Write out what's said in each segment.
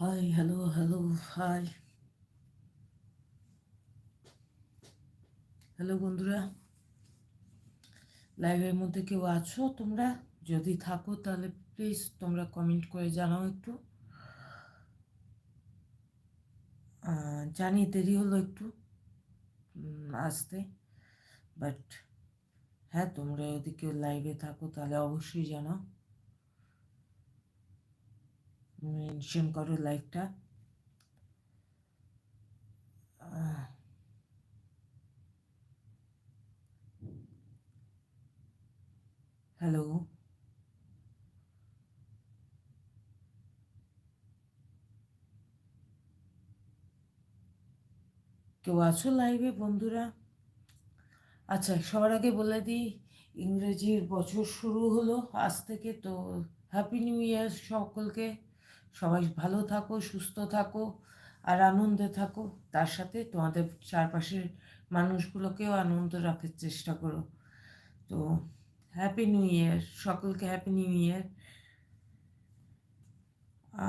Hi hello hello hi hello বন্ধুরা। লাইভের মধ্যে কেউ আছো তোমরা? যদি থাকো, তাহলে প্লিজ তোমরা কমেন্ট করে জানাও একটু। জানি দেরি হলো একটু আসতে। বাট হ্যাঁ তোমরা যদি কেউ লাইভে থাকো, তাহলে অবশ্যই জানাও। মেনশন করো লাইভটা হ্যালো কেউ আছো লাইভে বন্ধুরা? আচ্ছা সবার আগে বলে দিই, ইংরেজির বছর শুরু হলো আজ থেকে, তো হ্যাপি নিউ ইয়ার সকলকে। সবাই ভালো থাকো, সুস্থ থাকো আর আনন্দে থাকো। তার সাথে তোমাদের চারপাশের মানুষগুলোকেও আনন্দ রাখার চেষ্টা করো। তো হ্যাপি নিউ ইয়ার সকলকে হ্যাপি নিউ ইয়ার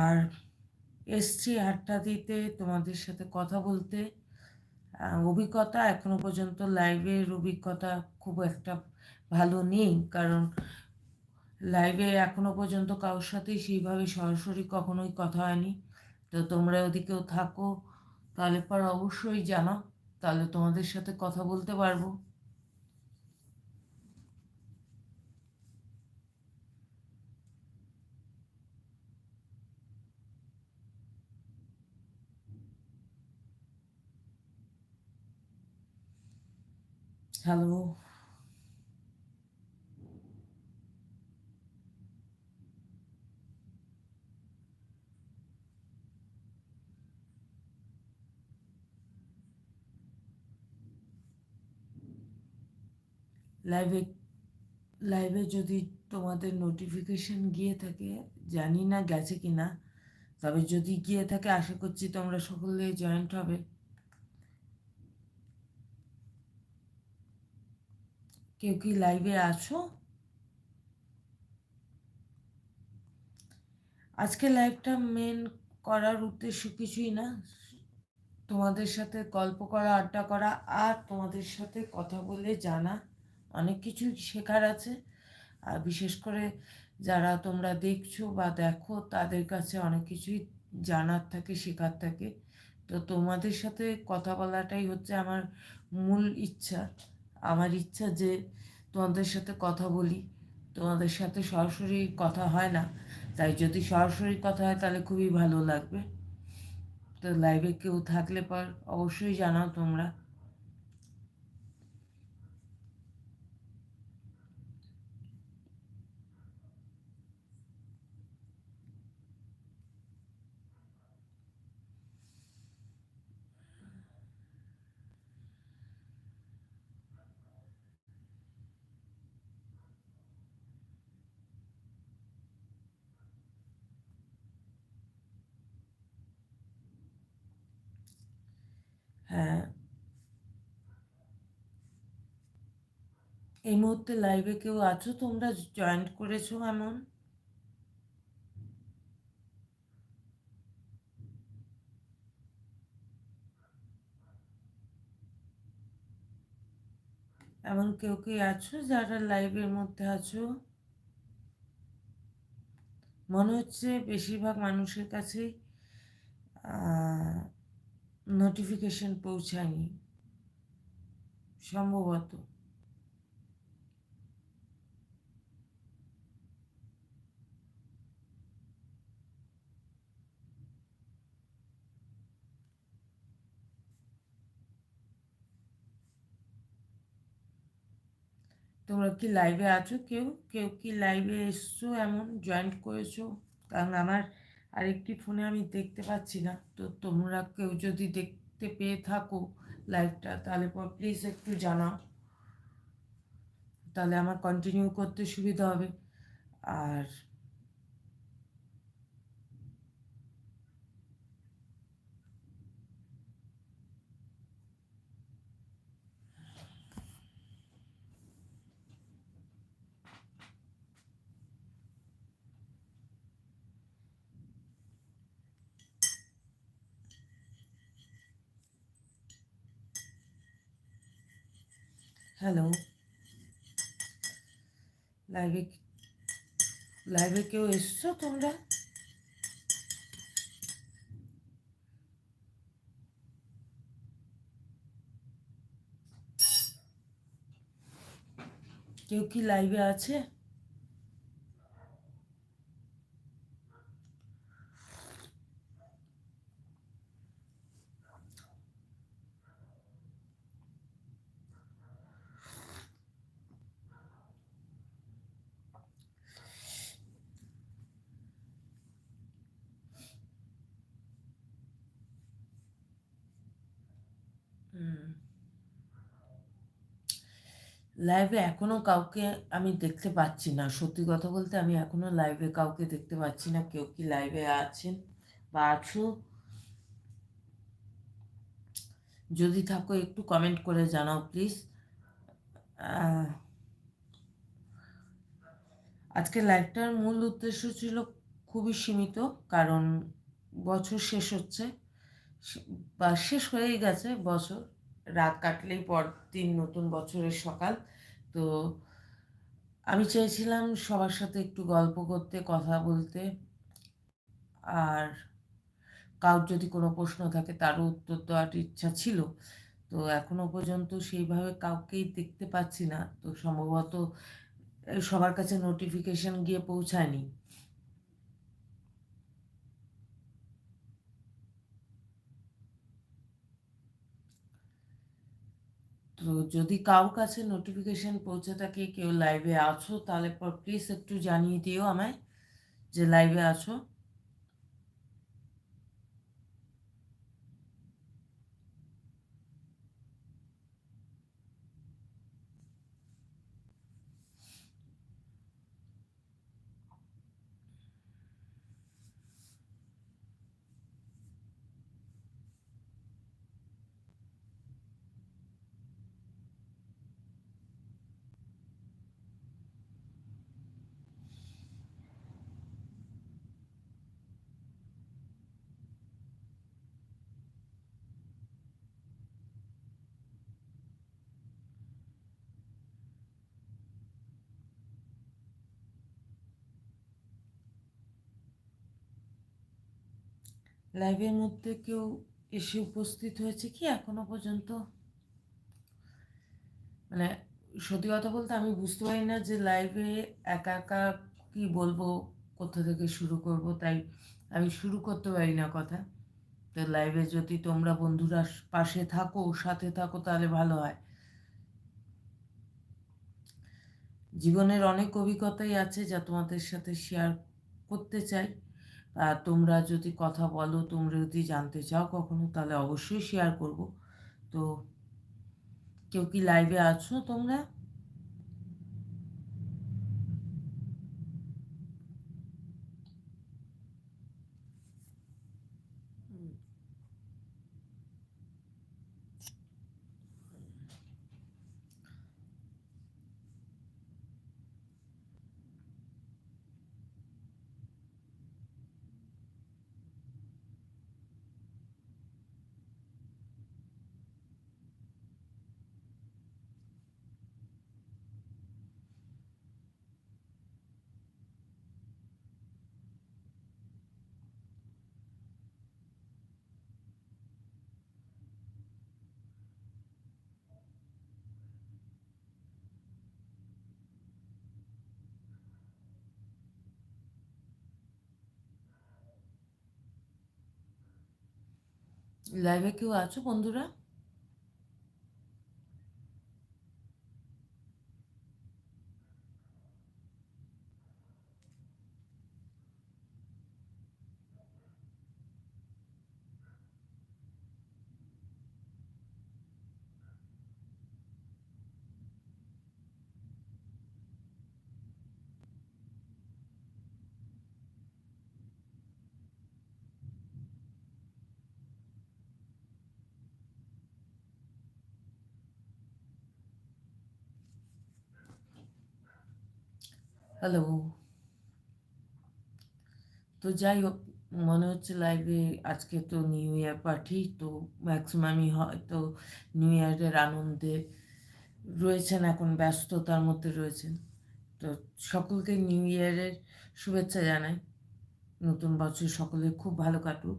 আর এসছি আড্ডা দিতে, তোমাদের সাথে কথা বলতে অভিজ্ঞতা এখনও পর্যন্ত লাইভের অভিজ্ঞতা খুব একটা ভালো নেই। কারণ লাইভে এখনও পর্যন্ত কারোর সাথেই সেইভাবে সরাসরি কখনোই কথা হয়নি। তো তোমরা ওদিকেও থাকো, তাহলে পর অবশ্যই জানাও, তাহলে তোমাদের সাথে কথা বলতে পারব। হ্যালো লাইভে লাইভে যদি তোমাদের নোটিফিকেশন গিয়ে থাকে, জানি না গেছে কি না তবে যদি গিয়ে থাকে, আশা করছি তোমরা সকলে জয়েন্ট হবে। কেউ কি লাইভে আছো? আজকে লাইভটা মেন করার উদ্দেশ্য কিছুই না। তোমাদের সাথে গল্প করা, আড্ডা করা, আর তোমাদের সাথে কথা বলে জানা। অনেক কিছুই শেখার আছে। আর বিশেষ করে যারা তোমরা দেখছ বা দেখো, তাদের কাছে অনেক কিছুই জানার থাকে, শেখার থাকে। তো তোমাদের সাথে কথা বলাটাই হচ্ছে আমার মূল ইচ্ছা। আমার ইচ্ছা যে তোমাদের সাথে কথা বলি। তোমাদের সাথে সরাসরি কথা হয় না। তাই যদি সরাসরি কথা হয়, তাহলে খুবই ভালো লাগবে। তো লাইভে কেউ থাকলে পর অবশ্যই জানাও তোমরা। এই মুহূর্তে লাইভে কেউ আছো? তোমরা জয়েন্ট করেছ এমন? এমন কেউ কি আছো যারা লাইভের মধ্যে আছো? মনে হচ্ছে বেশিরভাগ মানুষের কাছে নোটিফিকেশন পৌঁছায়নি। সম্ভবত। তোমরা কি লাইভে আছো? কেউ কেউ কি লাইভে এসছো? এমন জয়েন্ট করেছ? কারণ আমার আরেকটি ফোনে আমি দেখতে পাচ্ছি না। তো তোমরা কেউ যদি দেখতে পেয়ে থাকো লাইভটা, তাহলে পর প্লিজ একটু জানাও। তাহলে আমার কন্টিনিউ করতে সুবিধা হবে। আর হ্যালো। লাইভে লাইভে কেউ এসছো তোমরা? কেউ কি লাইভে আছে? লাইভে এখনও কাউকে আমি দেখতে পাচ্ছি না। সত্যি কথা বলতে আমি এখনও লাইভে কাউকে দেখতে পাচ্ছি না। কেউ কি লাইভে আছেন বা আছো? যদি থাকো, একটু কমেন্ট করে জানাও প্লিজ আজকে লাইভটার মূল উদ্দেশ্য ছিল খুবই সীমিত, কারণ বছর শেষ হচ্ছে। বা শেষ হয়েই গেছে বছর। রাত কাটলেই পর দিন নতুন বছরের সকাল। তো আমি চেয়েছিলাম সবার সাথে একটু গল্প করতে, কথা বলতে। আর কারোর যদি কোনো প্রশ্ন থাকে তারও উত্তর দেওয়ার ইচ্ছা ছিল। তো এখনও পর্যন্ত সেইভাবে কাউকেই দেখতে পাচ্ছি না। তো সম্ভবত সবার কাছে নোটিফিকেশন গিয়ে পৌঁছায়নি। তো যদি কারও কাছে নোটিফিকেশন পৌঁছে থাকে কেউ লাইভে আছো, তাহলে পর প্লিজ একটু জানিয়ে দিও আমায় যে লাইভে আছো। লাইভের মধ্যে কেউ এসে উপস্থিত হয়েছে কি এখনও পর্যন্ত? মানে সত্যি কথা বলতে আমি বুঝতে পারি না যে লাইভে একা একা কি বলব, কোথা থেকে শুরু করব, তাই আমি শুরু করতে পারি না কথা। তো লাইভে যদি তোমরা বন্ধুরা পাশে থাকো, সাথে থাকো, তাহলে ভালো হয়। জীবনের অনেক অভিজ্ঞতাই আছে যা তোমাদের সাথে শেয়ার করতে চাই। তোমরা যদি কথা বলো, তোমরা যদি জানতে চাও কখনো, তাহলে অবশ্যই শেয়ার করব। তো, কেউ কি লাইভে আছো তোমরা? লাইভে কেউ আছো বন্ধুরা? হ্যালো। তো যাই হোক, মনে হচ্ছে লাইভে আজকে তো নিউ ইয়ার পার্টি তো ম্যাক্সিমামই হয়তো নিউ ইয়ারের আনন্দে রয়েছেন, এখন ব্যস্ততার মধ্যে রয়েছেন। তো সকলকে নিউ ইয়ারের শুভেচ্ছা জানাই। নতুন বছর সকলে খুব ভালো কাটুক।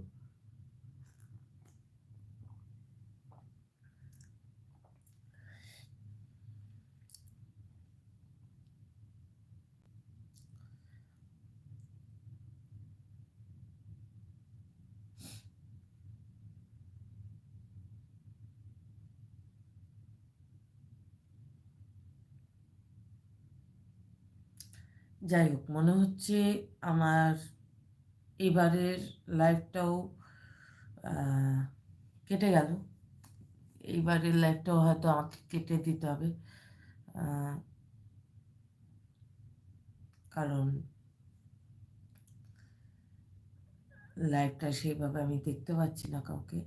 যাই হোক, মনে হচ্ছে আমার এবারের লাইফটাও কেটে গেল। এইবারের লাইফটাও হয়তো আমাকে কেটে দিতে হবে। কারণ লাইফটা সেইভাবে আমি দেখতে পাচ্ছি না কাউকে।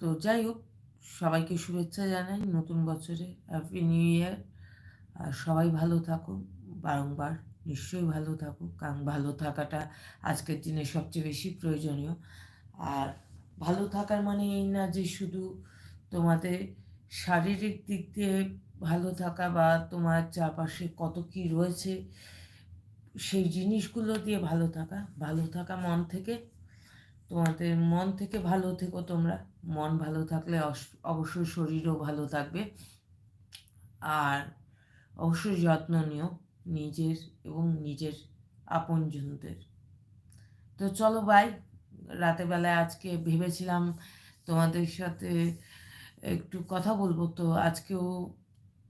তো যাই হোক, সবাইকে শুভেচ্ছা জানাই নতুন বছরে। হ্যাপি নিউ ইয়ার আর সবাই ভালো থাকুক, বারংবার নিশ্চয়ই ভালো থাকুক, কারণ ভালো থাকাটা আজকের দিনে সবচেয়ে বেশি প্রয়োজনীয়। আর ভালো থাকার মানে এই না যে শুধু তোমাদের শারীরিক দিক দিয়ে ভালো থাকা বা তোমার চারপাশে কত কি রয়েছে, সেই জিনিসগুলো দিয়ে ভালো থাকা। ভালো থাকা মন থেকে, তোমাদের মন থেকে ভালো থেকো তোমরা। মন ভালো থাকলে অবশ্যই শরীরও ভালো থাকবে। আর অবশ্যই যত্ন নিও নিজের এবং নিজের আপনজনদের। তো চলো ভাই রাতের বেলায় আজকে ভেবেছিলাম তোমাদের সাথে একটু কথা বলব, তো আজকেও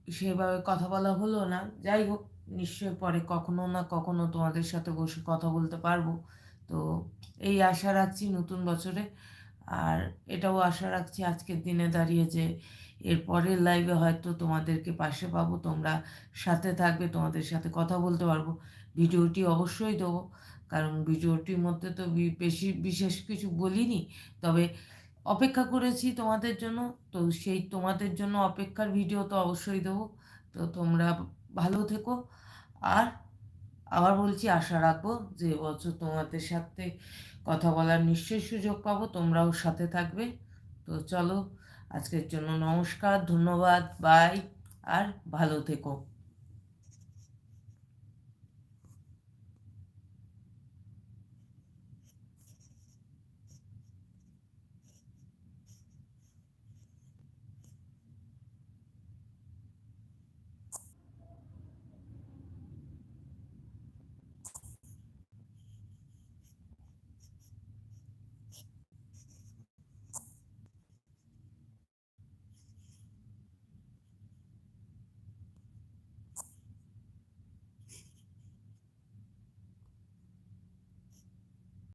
সেভাবে কথা বলা হলো না। যাই হোক, নিশ্চয়ই পরে কখনো না কখনো তোমাদের সাথে বসে কথা বলতে পারব। তো এই আশা রাখছি নতুন বছরে আর এটাও আশা রাখছি আজকের দিনে দাঁড়িয়ে যে এর পরের লাইভে হয়তো তোমাদেরকে পাশে পাবো, তোমরা সাথে থাকবে, তোমাদের সাথে কথা বলতে পারব। ভিডিওটি অবশ্যই দেবো, কারণ ভিডিওটির মধ্যে তো বেশি, বিশেষ কিছু বলিনি। তবে অপেক্ষা করেছি তোমাদের জন্য, তো সেই তোমাদের জন্য অপেক্ষার ভিডিও তো অবশ্যই দেবো। তো তোমরা ভালো থেকো। আর আবার বলছি, আশা রাখব যে বছর তোমাদের সাথে কথা বলার নিশ্চয়ই সুযোগ পাবো, তোমরাও সাথে থাকবে। তো চলো, আজকের জন্য নমস্কার, ধন্যবাদ বাই আর ভালো থেকো।